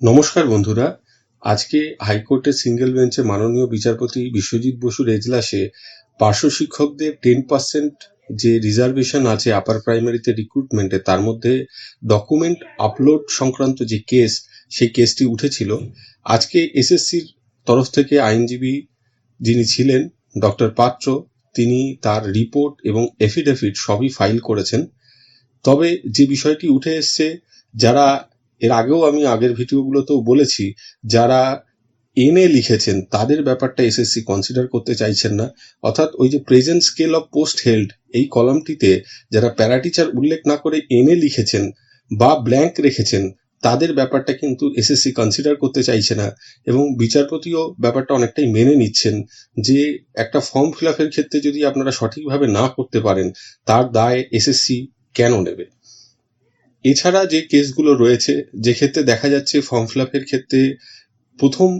নমস্কার বন্ধুরা। আজকে হাইকোর্টের সিঙ্গেল বেঞ্চে মাননীয় বিচারপতি বিশ্বজিৎ বসুর এজলাসে পার্শ্ব শিক্ষকদের টেন পার্সেন্ট যে রিজার্ভেশন আছে আপার প্রাইমারিতে রিক্রুটমেন্টে তার মধ্যে ডকুমেন্ট আপলোড সংক্রান্ত যে কেস সেই কেসটি উঠেছিল। আজকে এসএসসির তরফ থেকে আইনজীবী যিনি ছিলেন, ডক্টর পাত্র, তিনি তার রিপোর্ট এবং এফিডেভিট সবই ফাইল করেছেন। তবে যে বিষয়টি উঠে এসছে, যারা এর আগেও আমি আগের ভিডিওগুলোতেও বলেছি, যারা এনে লিখেছেন, তাদের ব্যাপারটা এসএসসি কনসিডার করতে চাইছেন না। অর্থাৎ ওই যে present scale of post held এই কলামটিতে যারা প্যারাটিচার উল্লেখ না করে এনে লিখেছেন বা ব্ল্যাঙ্ক রেখেছেন, তাদের ব্যাপারটা কিন্তু এসএসসি কনসিডার করতে চাইছে না। এবং বিচারপতিও ব্যাপারটা অনেকটাই মেনে নিচ্ছেন যে একটা ফর্ম ফিল আপের ক্ষেত্রে যদি আপনারা সঠিকভাবে না করতে পারেন, তার দায় এসএসসি কেন নেবে? এছাড়া যে কেসগুলো রয়েছে, যে ক্ষেত্রে দেখা যাচ্ছে ফর্ম ফিল ক্ষেত্রে প্রথম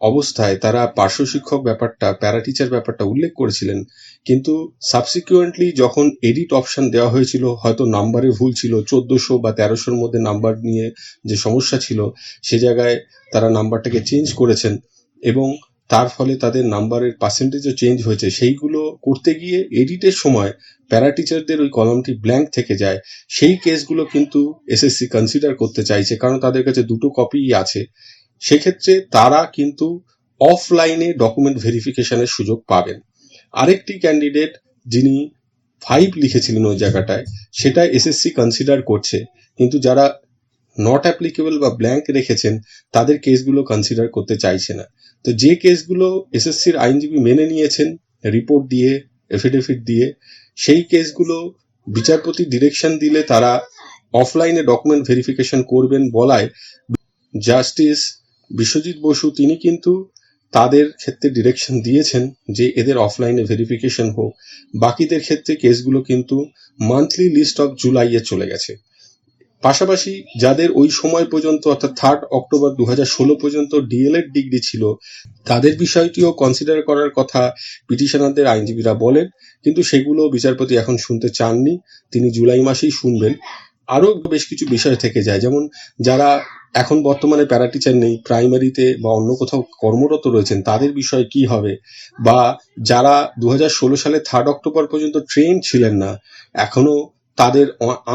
অবস্থায় তারা পার্শ্ব শিক্ষক ব্যাপারটা প্যারাটিচার ব্যাপারটা উল্লেখ করেছিলেন। কিন্তু সাবসিকুয়েন্টলি যখন এডিট অপশন দেওয়া হয়েছিল, হয়তো নাম্বারে ভুল ছিল, চোদ্দোশো বা তেরোশোর মধ্যে নাম্বার নিয়ে যে সমস্যা ছিল, সে জায়গায় তারা নাম্বারটাকে চেঞ্জ করেছেন এবং তার ফলে তাদের নাম্বারের পার্সেন্টেজও চেঞ্জ হয়েছে। সেইগুলো করতে গিয়ে এডিটের সময় প্যারা টিচারদের ওই কলমটি ব্ল্যাঙ্ক থেকে যায়। সেই কেসগুলো কিন্তু এসএসসি কনসিডার করতে চাইছে, কারণ তাদের কাছে দুটো কপিই আছে। সেক্ষেত্রে তারা কিন্তু অফলাইনে ডকুমেন্ট ভেরিফিকেশনের সুযোগ পাবেন। আরেকটি ক্যান্ডিডেট যিনি ফাইভ লিখেছিলেন ওই জায়গাটায়, সেটা এসএসসি কনসিডার করছে। কিন্তু যারা নট অ্যাপ্লিকেবল বা ব্ল্যাঙ্ক রেখেছেন, তাদের কেসগুলো কনসিডার করতে চাইছে না। তো যে কেসগুলো এসএসসির আইনজীবী মেনে নিয়েছেন রিপোর্ট দিয়ে এফিডেভিট দিয়ে, সেই কেসগুলো বিচারপতি ডিরেকশন দিলে তারা অফলাইনে ডকুমেন্ট ভেরিফিকেশন করবেন বলায় জাস্টিস বিশ্বজিৎ বসু, তিনি কিন্তু তাদের ক্ষেত্রে ডিরেকশন দিয়েছেন যে এদের অফলাইনে ভেরিফিকেশন হোক। বাকিদের ক্ষেত্রে কেসগুলো কিন্তু মান্থলি লিস্ট অফ জুলাইয়ে চলে গেছে। পাশাপাশি যাদের ওই সময় পর্যন্ত, অর্থাৎ থার্ড অক্টোবর দু ষোলো পর্যন্ত ডিএলএড ডিগ্রি ছিল, তাদের বিষয়টিও কনসিডার করার কথা পিটিশনারদের আইনজীবীরা বলেন, কিন্তু সেগুলো বিচারপতি এখন শুনতে চাননি। তিনি জুলাই মাসেই শুনবেন। আরও বেশ কিছু বিষয় থেকে যায়, যেমন যারা এখন বর্তমানে প্যারাটিচার নেই প্রাইমারিতে বা অন্য কোথাও কর্মরত রয়েছেন, তাদের বিষয় কি হবে? বা যারা দু হাজার ষোলো সালে থার্ড অক্টোবর পর্যন্ত ট্রেন ছিলেন না এখনও তাদের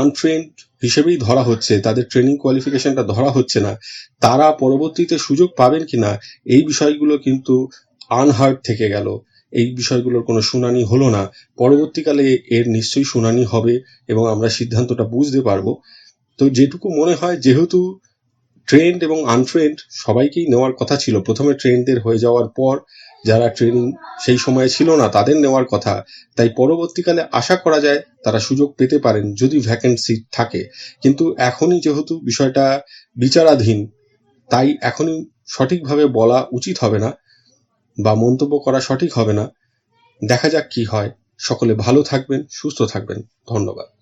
আনট্রেন্ড হিসেবেই ধরা হচ্ছে, তাদের ট্রেনিং কোয়ালিফিকেশনটা ধরা হচ্ছে না। তারা পরবর্তীতে সুযোগ পাবেন কিনা, এই বিষয়গুলো কিন্তু আনহার্ড থেকে গেল। এই বিষয়গুলোর কোনো শুনানি হলো না। পরবর্তীকালে এর নিশ্চয়ই শুনানি হবে এবং আমরা সিদ্ধান্তটা বুঝতে পারব। তো যেটুকু মনে হয়, যেহেতু ট্রেন্ড এবং আনট্রেন্ড সবাইকেই নেওয়ার কথা ছিল, প্রথমে ট্রেনদের হয়ে যাওয়ার পর যারা ট্রেনিং সেই সময়ে ছিল না, তাদের নেওয়ার কথা। তাই পরবর্তীকালে আশা করা যায় তারা সুযোগ পেতে পারেন যদি ভ্যাকেন্সি থাকে। কিন্তু এখনই যেহেতু বিষয়টা বিচারাধীন, তাই এখনই সঠিকভাবে বলা উচিত হবে না বা মন্তব্য করা সঠিক হবে না। দেখা যাক কি হয়। সকলে ভালো থাকবেন, সুস্থ থাকবেন। ধন্যবাদ।